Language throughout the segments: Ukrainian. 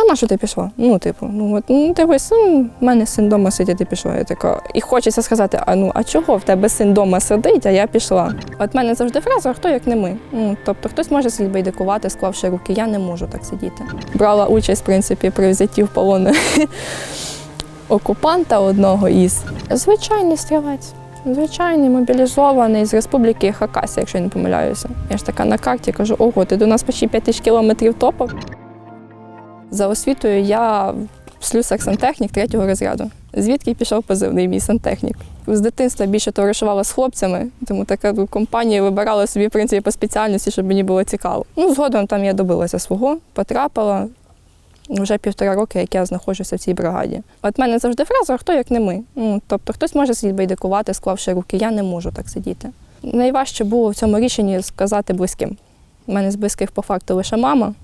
Ну, на що ти пішла? Ну, типу, ну от ну дивись, ну, в мене син вдома сидить, ти пішла. Я така, і хочеться сказати, а ну а чого в тебе син вдома сидить, а я пішла? От мене завжди фраза, хто як не ми. Ну, тобто хтось може сидіти байдикувати, склавши руки. Я не можу так сидіти. Брала участь, в принципі, при взятті в полон окупанта одного із. Звичайний стрілець. Звичайний мобілізований з республіки Хакасія, якщо я не помиляюся. Я ж така на карті кажу: ого, ти до нас почти 5 тисяч кілометрів топав. За освітою я слюсар сантехнік третього розряду. Звідки пішов позивний мій сантехнік. З дитинства більше товаришувала з хлопцями, тому така компанія вибирала собі в принципі по спеціальності, щоб мені було цікаво. Ну, згодом там я добилася свого, потрапила. Вже півтора роки, як я знаходжуся в цій бригаді. От мене завжди фраза, хто як не ми. Ну, тобто хтось може сидіти байдикувати, склавши руки. Я не можу так сидіти. Найважче було в цьому рішенні сказати близьким. У мене з близьких по факту лише мама.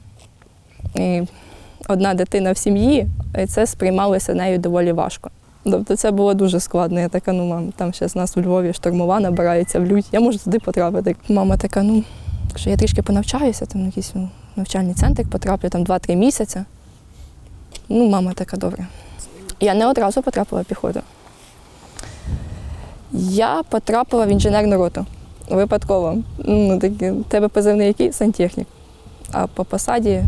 І одна дитина в сім'ї, і це сприймалося нею доволі важко. Тобто це було дуже складно. Я така, ну мам, там зараз нас у Львові штурмова набирається в лють, я можу туди потрапити. Мама така, ну, якщо я трішки понавчаюся, там якийсь ну, навчальний центр потраплю там 2-3 місяці. Ну, мама така добре. Я не одразу потрапила в піхоту. Я потрапила в інженерну роту. Випадково. Ну, такі, тебе позивний який сантехнік. А по посаді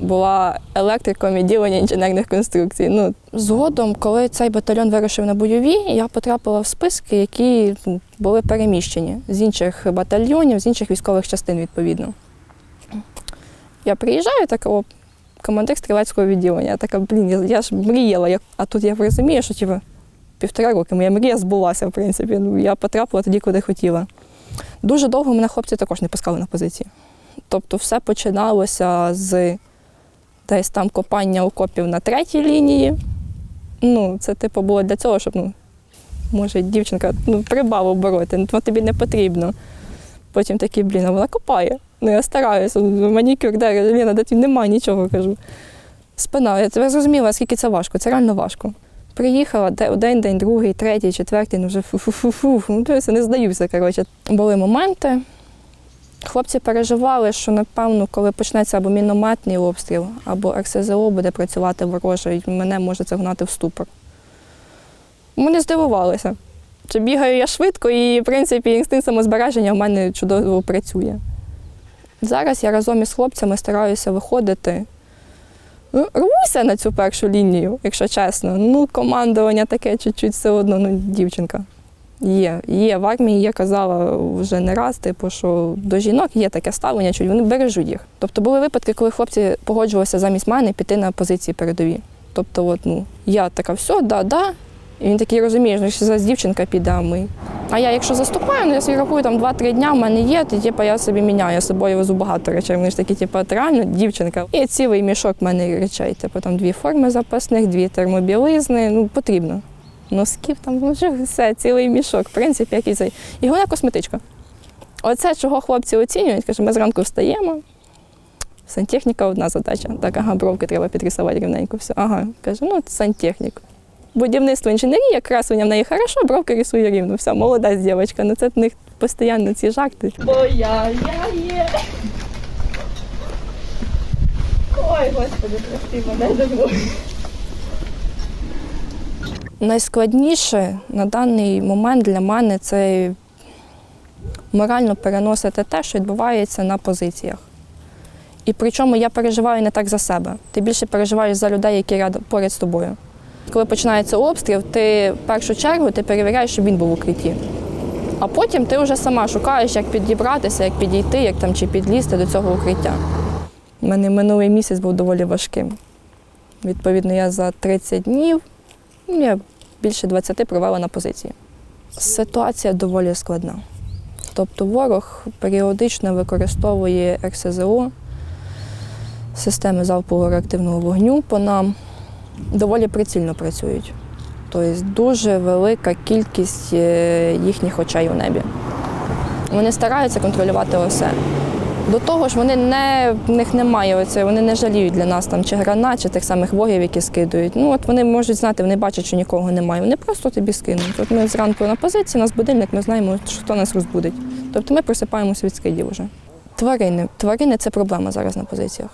була електриком відділення інженерних конструкцій. Ну, згодом, коли цей батальйон вирушив на бойові, я потрапила в списки, які ну, були переміщені з інших батальйонів, з інших військових частин, відповідно. Я приїжджаю, така, о, командир стрілецького відділення. Я така, блін, я, я ж мріяла, я, а тут я розумію, що типу, півтора роки моя мрія збулася, в принципі. Ну, я потрапила тоді, куди хотіла. Дуже довго мене хлопці також не пускали на позиції. Тобто все починалося з десь там копання окопів на третій лінії. Ну, це типу було для цього, щоб, ну, може, дівчинка ну, прибав обороти, ну, тобі не потрібно. Потім такий, блін, а вона копає. Ну, я стараюся, манікюр, де Ліна, де ти немає нічого, кажу. Спина, я тебе зрозуміла, скільки це важко, це реально важко. Приїхала один день, другий, третій, четвертий, ну вже фу-фу-фу-фу. Ну, не здаюся. Коротше. Були моменти. Хлопці переживали, що, напевно, коли почнеться або мінометний обстріл, або РСЗО буде працювати вороже, і мене може це гнати в ступор. Вони здивувалися. Що бігаю я швидко, і, в принципі, інстинкт самозбереження в мене чудово працює. Зараз я разом із хлопцями стараюся виходити. Ну, Рвуся на цю першу лінію, якщо чесно. Ну, командування таке чуть-чуть все одно, ну, дівчинка. Є, є в армії, я казала вже не раз, типу, що до жінок є таке ставлення, що вони бережуть їх. Тобто були випадки, коли хлопці погоджувалися замість мене піти на позиції передові. Тобто, от, ну, я така, все, да, да. І він такий розуміє, що зараз дівчинка піде, а ми. А я, якщо заступаю, ну я собі рахую там 2-3 дня, в мене є, то типу, я собі міняю, я з собою везу багато речей. Вони ж такі, типу, от реально дівчинка. І цілий мішок в мене речей. Типу там дві форми запасних, дві термобілизни. Ну, потрібно. Носків там ну, вже все, цілий мішок. В принципі, як і цей. І головне косметичка. Оце, чого хлопці оцінюють, каже, ми зранку встаємо. Сантехніка одна задача. Так, ага, бровки треба підрисувати рівненько. Все. Ага, каже, ну сантехнік. Будівництво інженерія, красення в неї хорошо, бровки рисує рівно. Все, молодець дівчинка. Ну це в них постійно ці жарти. Бо я, я є. Ой, господи, прости мене добро. Найскладніше на даний момент для мене це морально переносити те, що відбувається на позиціях. І причому я переживаю не так за себе. Ти більше переживаєш за людей, які рядом поряд з тобою. Коли починається обстріл, ти в першу чергу ти перевіряєш, щоб він був в укритті. А потім ти вже сама шукаєш, як підібратися, як підійти, як там чи підлізти до цього укриття. У мене минулий місяць був доволі важким. Відповідно, я за 30 днів ну, я більше 20 провела на позиції. Ситуація доволі складна. Тобто ворог періодично використовує РСЗО, системи залпового реактивного вогню по нам, доволі прицільно працюють. Тобто дуже велика кількість е, їхніх очей у небі. Вони стараються контролювати усе. До того ж, вони не, в них немає оце, вони не жаліють для нас там чи гранат, чи тих самих вогів, які скидують. Ну от вони можуть знати, вони бачать, що нікого немає. Вони просто тобі скинуть. От ми зранку на позиції, нас будильник, ми знаємо, що хто нас розбудить. Тобто ми просипаємося від скидів вже. Тварини. Тварини це проблема зараз на позиціях.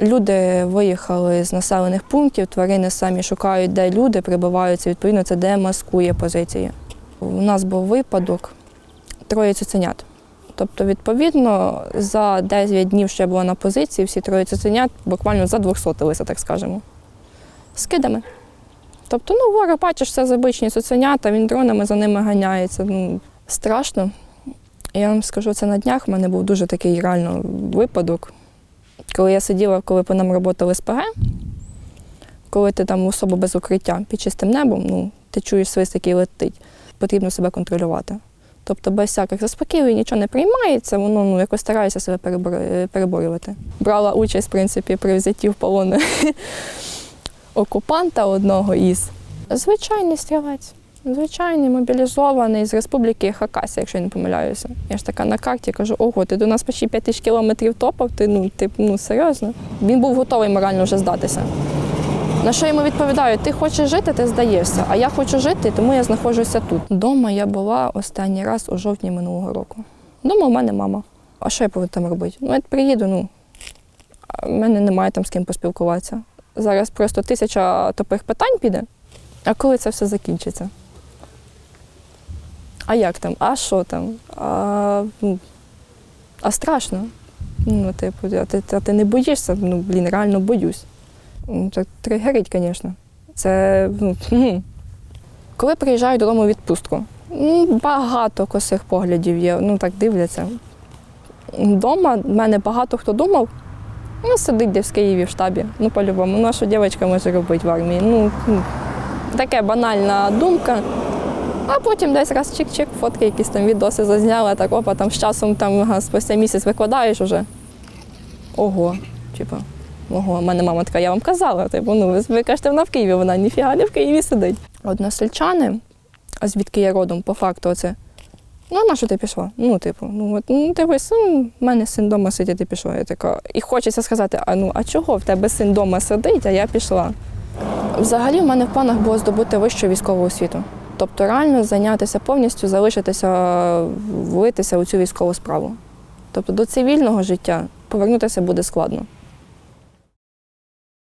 Люди виїхали з населених пунктів, тварини самі шукають, де люди прибиваються, відповідно, це демаскує позиції. У нас був випадок троє цуценят. Тобто, відповідно, за 9 днів, що я була на позиції, всі троє цуценят буквально за задвохсотилися, так скажемо, з кидами. Тобто, ну, ворог, бачиш, це звичні цуценята, він дронами за ними ганяється. Ну, страшно. Я вам скажу, це на днях в мене був дуже такий реально випадок. Коли я сиділа, коли по нам працювали СПГ, коли ти там особа без укриття під чистим небом, ну, ти чуєш свист, який летить, потрібно себе контролювати. Тобто без всяких заспокоювань нічого не приймається, воно ну, якось старається себе перебор- переборювати. Брала участь, в принципі, при взятті в полон окупанта одного із. Звичайний стрілець. Звичайний мобілізований з республіки Хакасія, якщо я не помиляюся. Я ж така на карті кажу, ого, ти до нас почти 5 тисяч кілометрів топав, ти ну, ти, ну серйозно. Він був готовий морально вже здатися. На що йому відповідаю, ти хочеш жити, ти здаєшся, а я хочу жити, тому я знаходжуся тут. Дома я була останній раз у жовтні минулого року. Дома в мене мама. А що я повинна там робити? Ну, я приїду, ну, в мене немає там з ким поспілкуватися. Зараз просто тисяча тупих питань піде, а коли це все закінчиться? А як там? А що там? А, ну, а страшно. Ну, типу, а ти, а ти не боїшся? Ну, блін, реально боюсь. Ну, Це тригерить, звісно. Це. Ну. Коли приїжджаю додому відпустку, ну, багато косих поглядів є, ну так дивляться. Дома в мене багато хто думав, ну, сидить десь в Києві в штабі. Ну, по-любому, ну, а що дівчинка може робити в армії? Ну, таке банальна думка. А потім десь раз чик-чик, фотки, якісь там відоси зазняла, так опа, там з часом там спустя місяць викладаєш уже. Ого, типу, ого, в мене мама така, я вам казала, типу, ну ви, кажете, вона в Києві, вона ніфіга не в Києві сидить. Односельчани, а звідки я родом, по факту, оце. Ну, а на що ти пішла? Ну, типу, ну от ну, ти син, в мене син вдома сидить, ти пішла. Я така. І хочеться сказати, а ну а чого в тебе син вдома сидить, а я пішла? Взагалі, в мене в планах було здобути вищу військову освіту. Тобто реально зайнятися повністю, залишитися, влитися у цю військову справу. Тобто до цивільного життя повернутися буде складно.